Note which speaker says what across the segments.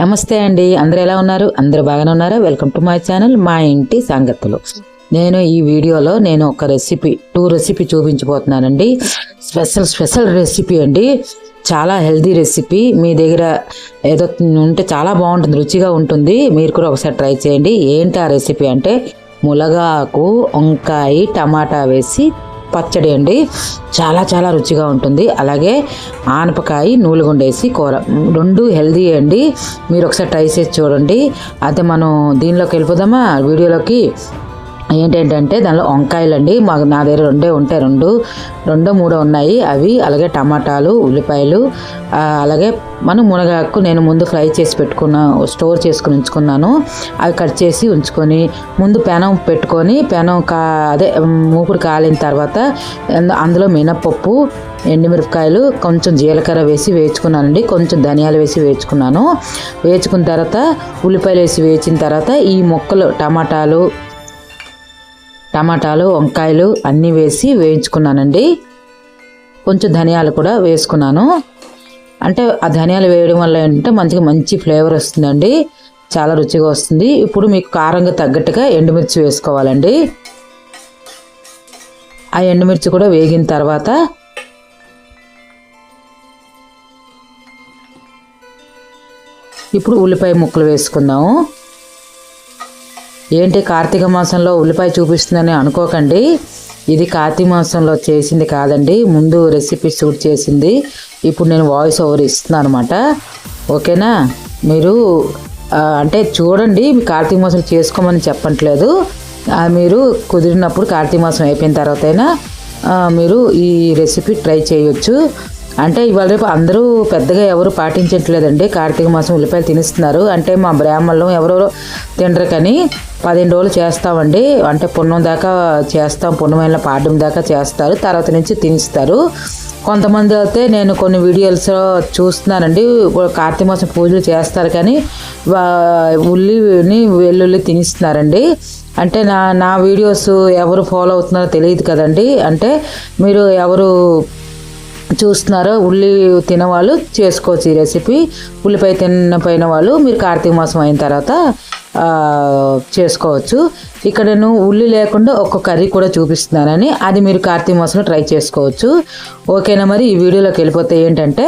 Speaker 1: నమస్తే అండి. అందరు ఎలా ఉన్నారు? అందరు బాగానే ఉన్నారా? వెల్కమ్ టు మై ఛానల్ మా ఇంటి సంగతులు. నేను ఈ వీడియోలో నేను ఒక రెసిపీ టూ రెసిపీ చూపించబోతున్నానండి. స్పెషల్ స్పెషల్ రెసిపీ అండి. చాలా హెల్దీ రెసిపీ మీ దగ్గర ఏదో ఉంటే చాలా బాగుంటుంది రుచిగా ఉంటుంది. మీరు కూడా ఒకసారి ట్రై చేయండి. ఏంటి ఆ రెసిపీ అంటే ములగాకు వంకాయ టమాటా వేసి పచ్చడి అండి. చాలా చాలా రుచిగా ఉంటుంది. అలాగే ఆనపకాయ నూలుగుండేసి కూర. రెండు హెల్దీ అండి. మీరు ఒకసారి ట్రై చేసి చూడండి. అయితే మనం దీనిలోకి వెళ్ళిపోదామా? వీడియోలోకి ఏంటంటే దానిలో వంకాయలు అండి మాకు నా దగ్గర రెండే ఉంటాయి. రెండు రెండో మూడో ఉన్నాయి. అవి అలాగే టమాటాలు ఉల్లిపాయలు అలాగే మనం మునగాకు నేను ముందు ఫ్రై చేసి పెట్టుకున్న స్టోర్ చేసుకుని ఉంచుకున్నాను. అవి కట్ చేసి ఉంచుకొని ముందు పెనం పెట్టుకొని పెనం కా అదే మూకుడు కాలిన తర్వాత అందులో మినపప్పు ఎండుమిరపకాయలు కొంచెం జీలకర్ర వేసి వేయించుకున్నానండి. కొంచెం ధనియాలు వేసి వేయించుకున్నాను. వేయించుకున్న తర్వాత ఉల్లిపాయలు వేసి వేయించిన తర్వాత ఈ మొక్కలు టమాటాలు టమాటాలు వంకాయలు అన్నీ వేసి వేయించుకున్నానండి. కొంచెం ధనియాలు కూడా వేసుకున్నాను. అంటే ఆ ధనియాలు వేయడం వల్ల ఏంటంటే మంచిగా మంచి ఫ్లేవర్ వస్తుందండి. చాలా రుచిగా వస్తుంది. ఇప్పుడు మీకు కారంగా తగ్గట్టుగా ఎండుమిర్చి వేసుకోవాలండి. ఆ ఎండుమిర్చి కూడా వేగిన తర్వాత ఇప్పుడు ఉల్లిపాయ ముక్కలు వేసుకుందాము. ఏంటి కార్తీక మాసంలో ఉల్లిపాయ చూపిస్తుందని అనుకోకండి. ఇది కార్తీక మాసంలో చేసింది కాదండి. ముందు రెసిపీ షూట్ చేసింది. ఇప్పుడు నేను వాయిస్ ఓవర్ ఇస్తున్నాను అనమాట ఓకేనా? మీరు అంటే చూడండి మీ కార్తీక మాసం చేసుకోమని చెప్పట్లేదు. మీరు కుదిరినప్పుడు కార్తీక మాసం అయిపోయిన తర్వాత అయినా మీరు ఈ రెసిపీ ట్రై చేయొచ్చు. అంటే ఇవాళ రేపు అందరూ పెద్దగా ఎవరు పాటించట్లేదండి. కార్తీక మాసం ఉల్లిపాయలు తినిస్తున్నారు. అంటే మా బ్రాహ్మణులు ఎవరెవరో తినరు కానీ పదిహేను రోజులు చేస్తామండి. అంటే పున్నం దాకా చేస్తాం. పుణ్యమైన పాడడం దాకా చేస్తారు. తర్వాత నుంచి తినిస్తారు. కొంతమంది అయితే నేను కొన్ని వీడియోస్ చూస్తున్నానండి. కార్తీక మాసం పూజలు చేస్తారు కానీ వా- ఉల్లిని వెల్లుల్లి తినిస్తున్నారండి. అంటే నా నా వీడియోస్ ఎవరు ఫాలో అవుతున్నారో తెలియదు కదండి. అంటే మీరు ఎవరు చూస్తున్నారో ఉల్లి తినవాళ్ళు చేసుకోవచ్చు ఈ రెసిపీ ఉల్లిపాయ తినపోయిన వాళ్ళు మీరు కార్తీక మాసం అయిన తర్వాత చేసుకోవచ్చు. ఇక్కడ నేను ఉల్లి లేకుండా ఒక కర్రీ కూడా చూపిస్తున్నానని అది మీరు కార్తీక మాసంలో ట్రై చేసుకోవచ్చు. ఓకేనా మరి? ఈ వీడియోలోకి వెళ్ళిపోతే ఏంటంటే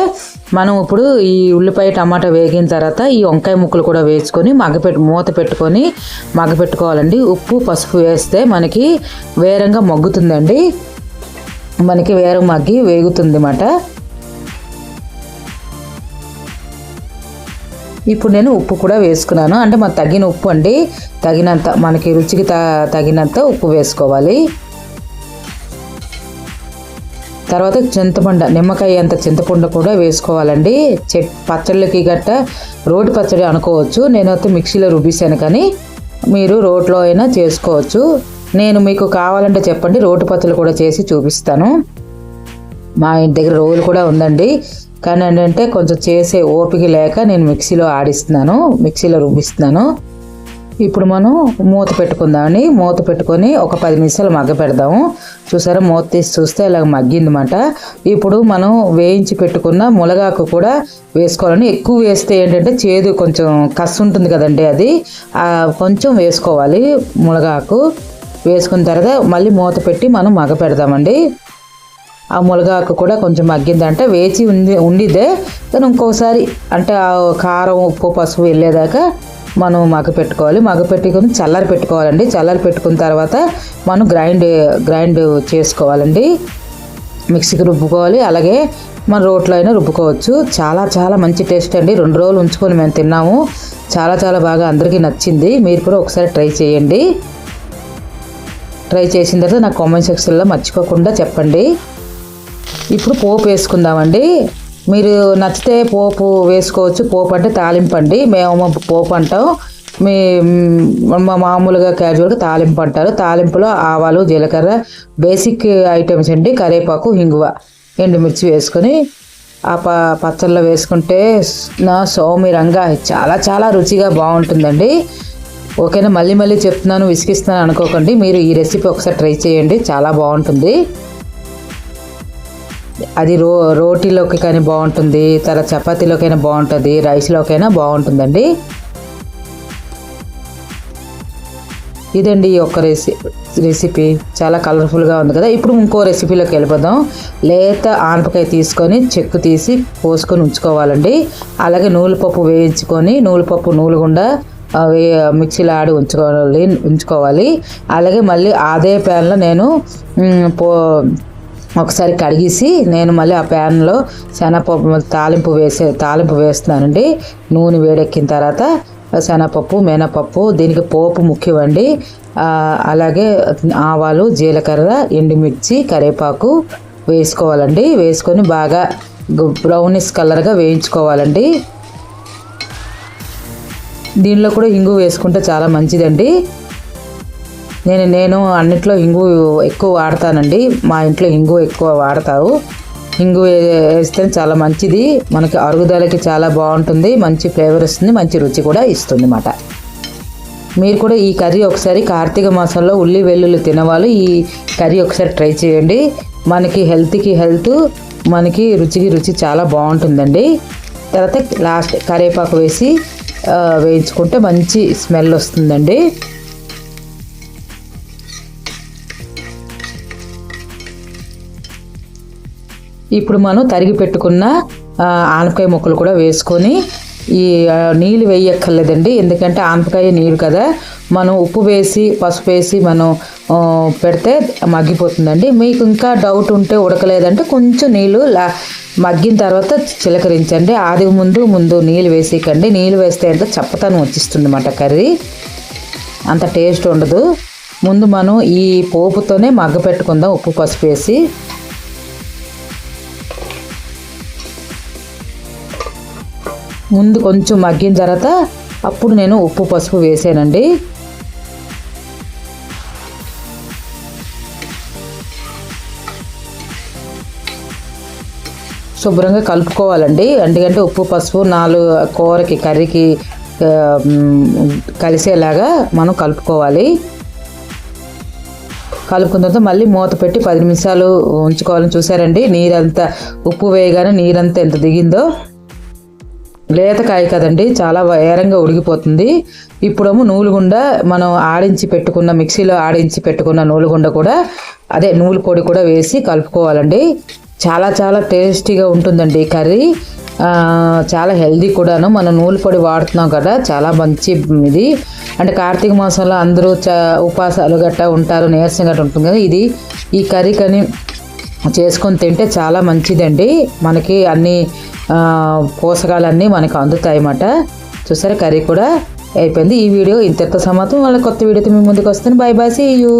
Speaker 1: మనం ఇప్పుడు ఈ ఉల్లిపాయ టమాటా వేగిన తర్వాత ఈ వంకాయ ముక్కలు కూడా వేసుకొని మగ్గపెట్టు మూత పెట్టుకొని మగ్గపెట్టుకోవాలండి. ఉప్పు పసుపు వేస్తే మనకి వేరంగా మగ్గుతుందండి. మనకి వేరు మగ్గి వేగుతుంది అన్నమాట ఇప్పుడు నేను ఉప్పు కూడా వేసుకున్నాను. అంటే మనకు తగిన ఉప్పు అండి. తగినంత మనకి రుచికి త తగినంత ఉప్పు వేసుకోవాలి. తర్వాత చింతపండు నిమ్మకాయ అంత చింతపండు కూడా వేసుకోవాలండి. చెట్ పచ్చళ్ళకి గట్ట రోటి పచ్చడి అనుకోవచ్చు. నేనైతే మిక్సీలో రుబ్బిసాను కానీ మీరు రోట్లో అయినా చేసుకోవచ్చు. నేను మీకు కావాలంటే చెప్పండి రోటి పత్తులు కూడా చేసి చూపిస్తాను. మా ఇంటి దగ్గర రోలు కూడా ఉందండి. కానీ ఏంటంటే కొంచెం చేసే ఓపిక లేక నేను మిక్సీలో ఆడిస్తున్నాను మిక్సీలో రుబ్బిస్తున్నాను. ఇప్పుడు మనం మూత పెట్టుకుందామని మూత పెట్టుకొని ఒక పది నిమిషాలు మగ్గ పెడదాము. చూసారా మూత తీసి చూస్తే ఇలా మగ్గిందన్నమాట. ఇప్పుడు మనం వేయించి పెట్టుకున్న మునగాకు కూడా వేసుకోవాలని. ఎక్కువ వేస్తే ఏంటంటే చేదు కొంచెం కస్సు ఉంటుంది కదండి అది. కొంచెం వేసుకోవాలి మునగాకు వేసుకున్న తర్వాత మళ్ళీ మూత పెట్టి మనం మగ పెడదామండి. ఆ మునగాకు కూడా కొంచెం మగ్గిందంటే వేచి ఉంది ఉండిదే కానీ ఇంకోసారి అంటే ఆ కారం ఉప్పు పసుపు వెళ్ళేదాకా మనం మగ పెట్టుకోవాలి. మగ పెట్టుకుని చల్లారి పెట్టుకోవాలండి. చల్లారి పెట్టుకున్న తర్వాత మనం గ్రైండ్ గ్రైండ్ చేసుకోవాలండి. మిక్సీకి రుబ్బుకోవాలి. అలాగే మన రోట్లో అయినా రుబ్బుకోవచ్చు. చాలా చాలా మంచి టేస్ట్ అండి. రెండు రోజులు ఉంచుకొని మేము తిన్నాము. చాలా చాలా బాగా అందరికీ నచ్చింది. మీరు కూడా ఒకసారి ట్రై చేయండి. ట్రై చేసిన తర్వాత నాకు కామెంట్ సెక్షన్లో మర్చిపోకుండా చెప్పండి. ఇప్పుడు పోపు వేసుకుందామండి. మీరు నచ్చితే పోపు వేసుకోవచ్చు. పోపు అంటే తాలింపు అండి మేము పోపు అంటాం. మీ మా మామూలుగా క్యాజువల్గా తాలింపు అంటారు. తాలింపులో ఆవాలు జీలకర్ర బేసిక్ ఐటమ్స్ అండి. కరివేపాకు హింగువ ఎండుమిర్చి వేసుకొని ఆ ప పచ్చళ్ళలో వేసుకుంటే నా సౌమిరంగా చాలా చాలా రుచిగా బాగుంటుందండి. ఓకేనా మళ్ళీ మళ్ళీ చెప్తున్నాను విసిగిస్తున్నాను అనుకోకండి. మీరు ఈ రెసిపీ ఒకసారి ట్రై చేయండి చాలా బాగుంటుంది. అది రో రోటీలోకి కానీ బాగుంటుంది తర్వాత చపాతీలోకైనా బాగుంటుంది రైస్లోకైనా బాగుంటుందండి. ఇదండి ఈ ఒక్క రెసి రెసిపీ. చాలా కలర్ఫుల్గా ఉంది కదా. ఇప్పుడు ఇంకో రెసిపీలోకి వెళ్ళిపోదాం. లేత ఆనపకాయ తీసుకొని చెక్కు తీసి పోసుకొని ఉంచుకోవాలండి. అలాగే నూలుపప్పు వేయించుకొని నూలుపప్పు నూలుగుండా మిక్సీలో ఆడి ఉంచుకోవాలి ఉంచుకోవాలి. అలాగే మళ్ళీ అదే ప్యాన్లో నేను పో ఒకసారి కడిగేసి నేను మళ్ళీ ఆ ప్యాన్లో శనగపప్పు తాలింపు వేసే తాలింపు వేస్తున్నానండి. నూనె వేడెక్కిన తర్వాత శనగపప్పు మినపప్పు దీనికి పోపు ముఖ్యమండి. అలాగే ఆవాలు జీలకర్ర ఎండుమిర్చి కరివేపాకు వేసుకోవాలండి. వేసుకొని బాగా బ్రౌనిష్ కలర్గా వేయించుకోవాలండి. దీనిలో కూడా ఇంగు వేసుకుంటే చాలా మంచిదండి. నేను నేను అన్నిట్లో ఇంగు ఎక్కువ వాడతానండి. మా ఇంట్లో ఇంగు ఎక్కువ వాడతారు ఇంగు వేస్తే చాలా మంచిది. మనకి అరుగుదలకి చాలా బాగుంటుంది. మంచి ఫ్లేవర్ వస్తుంది. మంచి రుచి కూడా ఇస్తుంది అన్నమాట. మీరు కూడా ఈ కర్రీ ఒకసారి కార్తీక మాసంలో ఉల్లి వెల్లుల్లి తినవాళ్ళు ఈ కర్రీ ఒకసారి ట్రై చేయండి. మనకి హెల్త్కి హెల్త్ మనకి రుచికి రుచి చాలా బాగుంటుందండి. తర్వాత లాస్ట్ కరివేపాకు వేసి వేయించుకుంటే మంచి స్మెల్ వస్తుందండి. ఇప్పుడు మనం తరిగి పెట్టుకున్న ఆనపకాయ ముక్కలు కూడా వేసుకొని ఈ నీళ్ళు వేయక్కర్లేదండి. ఎందుకంటే ఆనపకాయ నీరు కదా. మనం ఉప్పు వేసి పసుపు వేసి మనం పెడితే మగ్గిపోతుందండి. మీకు ఇంకా డౌట్ ఉంటే ఉడకలేదంటే కొంచెం నీళ్ళు లా మగ్గిన తర్వాత చిలకరించండి. ఆది ముందు ముందు నీళ్ళు వేసేయకండి. నీళ్ళు వేస్తే ఎంత చప్పతనం వచ్చిస్తుంది అన్నమాట కర్రీ. అంత టేస్ట్ ఉండదు. ముందు మనం ఈ పోపుతోనే మగ్గ పెట్టుకుందాం. ఉప్పు పసుపు వేసి. ముందు కొంచెం మగ్గిన తర్వాత అప్పుడు నేను ఉప్పు పసుపు వేసానండి. శుభ్రంగా కలుపుకోవాలండి. ఎందుకంటే ఉప్పు పసుపు నాలుగు కూరకి కర్రీకి కలిసేలాగా మనం కలుపుకోవాలి. కలుపుకున్న తర్వాత మళ్ళీ మూత పెట్టి పది నిమిషాలు ఉంచుకోవాలని చూసారండి నీరంతా ఉప్పు వేయగానే నీరంతా ఎంత దిగిందో. లేతకాయ కదండి చాలా వేరంగా ఉడికిపోతుంది. ఇప్పుడేమో నూలుగుండ మనం ఆడించి పెట్టుకున్న మిక్సీలో ఆడించి పెట్టుకున్న నూలుగుండ కూడా అదే నూలు పొడి కూడా వేసి కలుపుకోవాలండి. చాలా చాలా టేస్టీగా ఉంటుందండి ఈ కర్రీ. చాలా హెల్దీ కూడాను. మనం నూలు పొడి వాడుతున్నాం కదా చాలా మంచి ఇది. అంటే కార్తీక మాసంలో అందరూ చా ఉపాసాలు గట్టా ఉంటారు నీరసం గట్రా ఉంటుంది కదా ఇది ఈ కర్రీ కానీ చేసుకొని తింటే చాలా మంచిదండి. మనకి అన్ని పోషకాలన్నీ మనకు అందుతాయి అన్నమాట. చూసారా కర్రీ కూడా అయిపోయింది. ఈ వీడియో ఇంతటితో సమాతం వాళ్ళ కొత్త వీడియోతో మీ ముందుకు వస్తాను. బాయ్ బాయ్ సీ యూ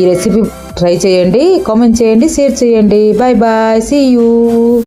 Speaker 1: ఈ రెసిపీ ట్రై చేయండి కామెంట్ చేయండి షేర్ చేయండి. Bye bye see you